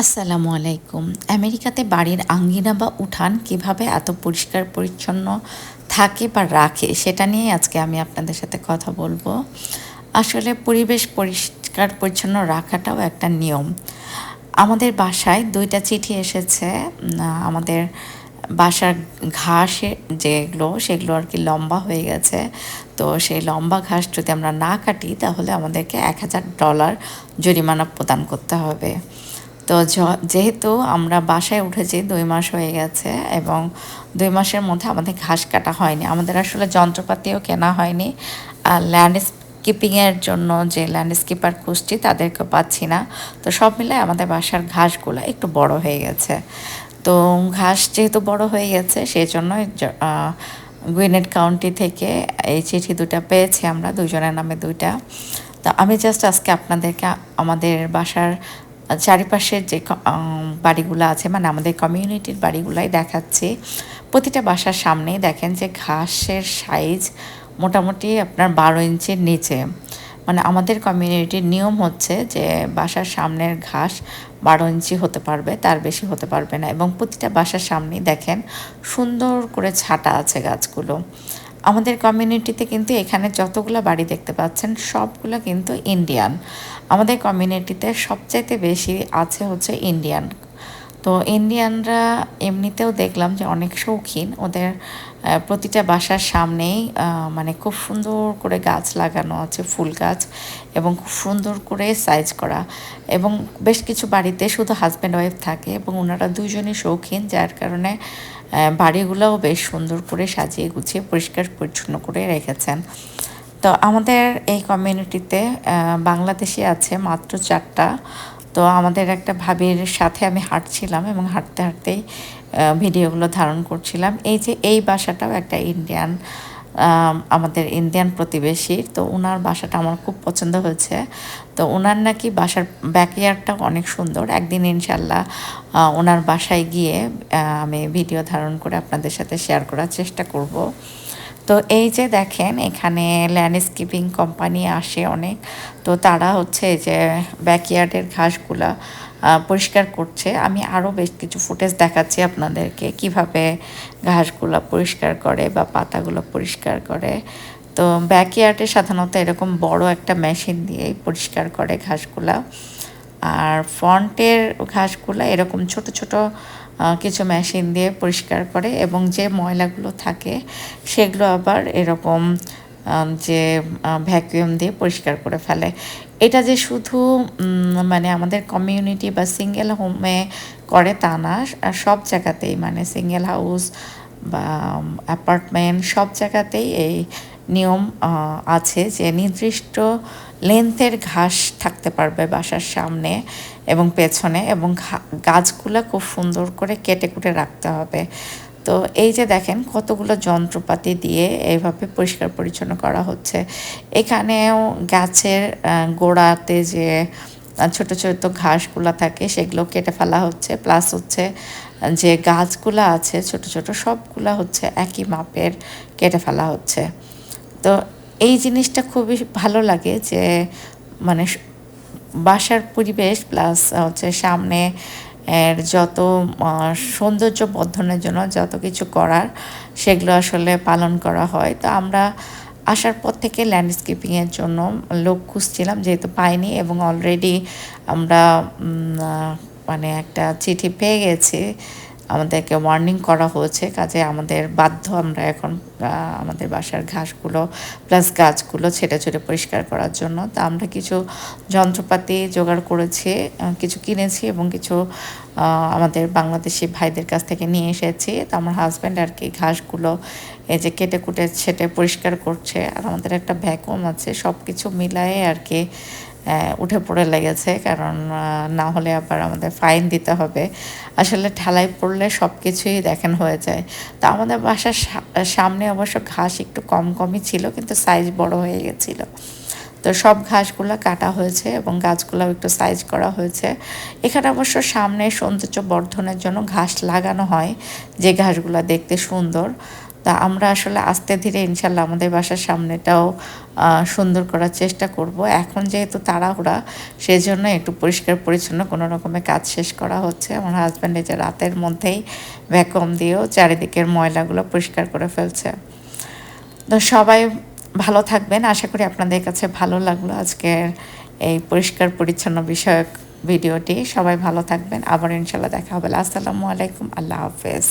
আসসালামু আলাইকুম। আমেরিকাতে বাড়ির আঙ্গিনা বা উঠান কীভাবে এত পরিষ্কার পরিচ্ছন্ন থাকে বা রাখে সেটা নিয়ে আজকে আমি আপনাদের সাথে কথা বলব। আসলে পরিবেশ পরিষ্কার পরিচ্ছন্ন রাখাটাও একটা নিয়ম। আমাদের বাসায় দুইটা চিঠি এসেছে আমাদের বাসার ঘাসে যেগুলো, সেগুলো আর কি লম্বা হয়ে গেছে। তো সেই লম্বা ঘাস যদি আমরা না কাটি, তাহলে আমাদেরকে এক হাজার ডলার জরিমানা প্রদান করতে হবে। তো যেহেতু আমরা বাসায় উঠেছি দুই মাস হয়ে গেছে এবং দুই মাসের মধ্যে আমাদের ঘাস কাটা হয়নি আমাদের আসলে যন্ত্রপাতিও কেনা হয়নি আর ল্যান্ডস্কেপিংয়ের জন্য যে ল্যান্ডস্কেপার খুঁজছি তাদেরকে পাচ্ছি না। তো সব মিলে আমাদের বাসার ঘাসগুলো একটু বড় হয়ে গেছে। তো ঘাস যেহেতু বড় হয়ে গেছে সেই জন্যই জ- আহ, গুইনেট কাউন্টি থেকে এই চিঠি দুটা পেয়েছি আমরা দুজনের নামে দুইটা। তো আমি জাস্ট আজকে আপনাদেরকে আমাদের বাসার চারিপাশের যে বাড়িগুলো আছে মানে আমাদের কমিউনিটির বাড়িগুলাই দেখাচ্ছি। প্রতিটা বাসার সামনেই দেখেন যে ঘাসের সাইজ মোটামুটি আপনার বারো ইঞ্চির নিচে। মানে আমাদের কমিউনিটির নিয়ম হচ্ছে যে বাসার সামনের ঘাস বারো ইঞ্চি হতে পারবে, তার বেশি হতে পারবে না। এবং প্রতিটা বাসার সামনেই দেখেন সুন্দর করে ছাটা আছে গাছগুলো। আমাদের কমিউনিটিতে কিন্তু এখানে যতগুলো বাড়ি দেখতে পাচ্ছেন, সবগুলো কিন্তু ইন্ডিয়ান আমাদের কমিউনিটিতে সবচাইতে বেশি আছে হচ্ছে ইন্ডিয়ান তো ইন্ডিয়ানরা এমনিতেও দেখলাম যে অনেক শৌখিন। ওদের প্রতিটা বাসার সামনেই মানে খুব সুন্দর করে গাছ লাগানো আছে, ফুল গাছ, এবং খুব সুন্দর করে সাইজ করা। এবং বেশ কিছু বাড়িতে শুধু হাজব্যান্ড ওয়াইফ থাকে, এবং ওনারা দুজনই শৌখিন, যার কারণে বাড়িগুলোও বেশ সুন্দর করে সাজিয়ে গুছিয়ে পরিষ্কার পরিচ্ছন্ন করে রেখেছেন। তো আমাদের এই কমিউনিটিতে বাংলাদেশে আছে মাত্র চারটা তো আমাদের একটা ভাবির সাথে আমি হাঁটছিলাম এবং হাঁটতে হাঁটতেই ভিডিওগুলো ধারণ করছিলাম। এই যে এই বাসাটাও একটা ইন্ডিয়ান আমাদের ইন্ডিয়ান প্রতিবেশী। তো ওনার বাসাটা আমার খুব পছন্দ হয়েছে। তো ওনার নাকি বাসার ব্যাকয়ার্ডটাও অনেক সুন্দর। একদিন ইনশাল্লাহ ওনার বাসায় গিয়ে আমি ভিডিও ধারণ করে আপনাদের সাথে শেয়ার করার চেষ্টা করব। তো এই যে দেখেন, এখানে ল্যান্ডস্কেপিং কোম্পানি আসে অনেক। তো তারা হচ্ছে যে ব্যাকয়ার্ডের ঘাসগুলা পরিষ্কার করছে। আমি আরও বেশ কিছু ফুটেজ দেখাচ্ছি আপনাদেরকে, কীভাবে ঘাসগুলো পরিষ্কার করে বা পাতাগুলো পরিষ্কার করে। তো ব্যাকয়ার্ডে সাধারণত এরকম বড় একটা মেশিন দিয়েই পরিষ্কার করে ঘাসগুলা। আর ফ্রন্টের ঘাসগুলো এরকম ছোট ছোট কিছু মেশিন দিয়ে পরিষ্কার করে এবং যে ময়লাগুলো থাকে, সেগুলো আবার এরকম যে ভ্যাকুয়াম দিয়ে পরিষ্কার করে ফেলে। এটা যে শুধু মানে আমাদের কমিউনিটি বা সিঙ্গেল হোমে করে তা না সব জায়গাতেই মানে সিঙ্গেল হাউস বা অ্যাপার্টমেন্ট সব জায়গাতেই এই নিয়ম আছে যে নির্দিষ্ট লেন্থের ঘাস থাকতে পারবে বাসার সামনে এবং পেছনে এবং গাছগুলো খুব সুন্দর করে কেটে কুটে রাখতে হবে। তো এই যে দেখেন কতগুলো যন্ত্রপাতি দিয়ে এইভাবে পরিষ্কার পরিচ্ছন্ন করা হচ্ছে। এখানেও গাছের গোড়াতে যে ছোট ছোট ঘাসগুলো থাকে সেগুলো কেটে ফেলা হচ্ছে। প্লাস হচ্ছে যে গাছগুলো আছে ছোট ছোট সবগুলা হচ্ছে একই মাপের কেটে ফেলা হচ্ছে। তো এই জিনিসটা খুবই ভালো লাগে যে মানে বাসার পরিবেশ প্লাস হচ্ছে সামনে এর যত সৌন্দর্য বর্ধনের জন্য যত কিছু করার সেগুলো আসলে পালন করা হয়। তো আমরা আসার পর থেকে ল্যান্ডস্কেপিংয়ের জন্য লোক খুঁজছিলাম যেহেতু পাইনি এবং অলরেডি আমরা মানে একটা চিঠি পেয়ে গেছি আমাদেরকে ওয়ার্নিং করা হয়েছে, কাজে আমাদের বাধ্য আমরা এখন আমাদের বাসার ঘাসগুলো প্লাস গাছগুলো ছেটে ছেটে পরিষ্কার করার জন্য। তা আমরা কিছু যন্ত্রপাতি জোগাড় করেছি কিছু কিনেছি এবং কিছু আমাদের বাংলাদেশি ভাইদের কাছ থেকে নিয়ে এসেছি। তো আমার হাজব্যান্ড আর কি ঘাসগুলো এই যে কেটে কুটে ছেটে পরিষ্কার করছে। আর আমাদের একটা ভ্যাকুম আছে সব কিছু মিলায়ে আর কি উঠে পড়ে লেগেছে। কারণ না হলে আবার আমাদের ফাইন দিতে হবে। আসলে ঠালাই পড়লে সব কিছুই দেখেন হয়ে যায়। তো আমাদের বাসার সামনে অবশ্য ঘাস একটু কম কমই ছিল, কিন্তু সাইজ বড় হয়ে গেছিল। তো সব ঘাসগুলো কাটা হয়েছে এবং গাছগুলোও একটু সাইজ করা হয়েছে। এখানে অবশ্য সামনে সৌন্দর্য বর্ধনের জন্য ঘাস লাগানো হয়, যে ঘাসগুলো দেখতে সুন্দর। তা আমরা আসলে আস্তে ধীরে ইনশাল্লাহ আমাদের বাসার সামনেটাও সুন্দর করার চেষ্টা করব। এখন যেহেতু তাড়াহুড়া সেই জন্য একটু পরিষ্কার পরিচ্ছন্ন কোনো রকমের কাজ শেষ করা হচ্ছে। আমার হাজব্যান্ড এই যে রাতের মধ্যেই ভ্যাকুয়াম দিয়েও চারিদিকের ময়লাগুলো পরিষ্কার করে ফেলছে। তো সবাই ভালো থাকবেন। আশা করি আপনাদের কাছে ভালো লাগল আজকের এই পরিষ্কার পরিচ্ছন্ন বিষয়ক ভিডিওটি। সবাই ভালো থাকবেন। আবার ইনশাল্লাহ দেখা হবে। আসসালামু আলাইকুম। আল্লাহ হাফেজ।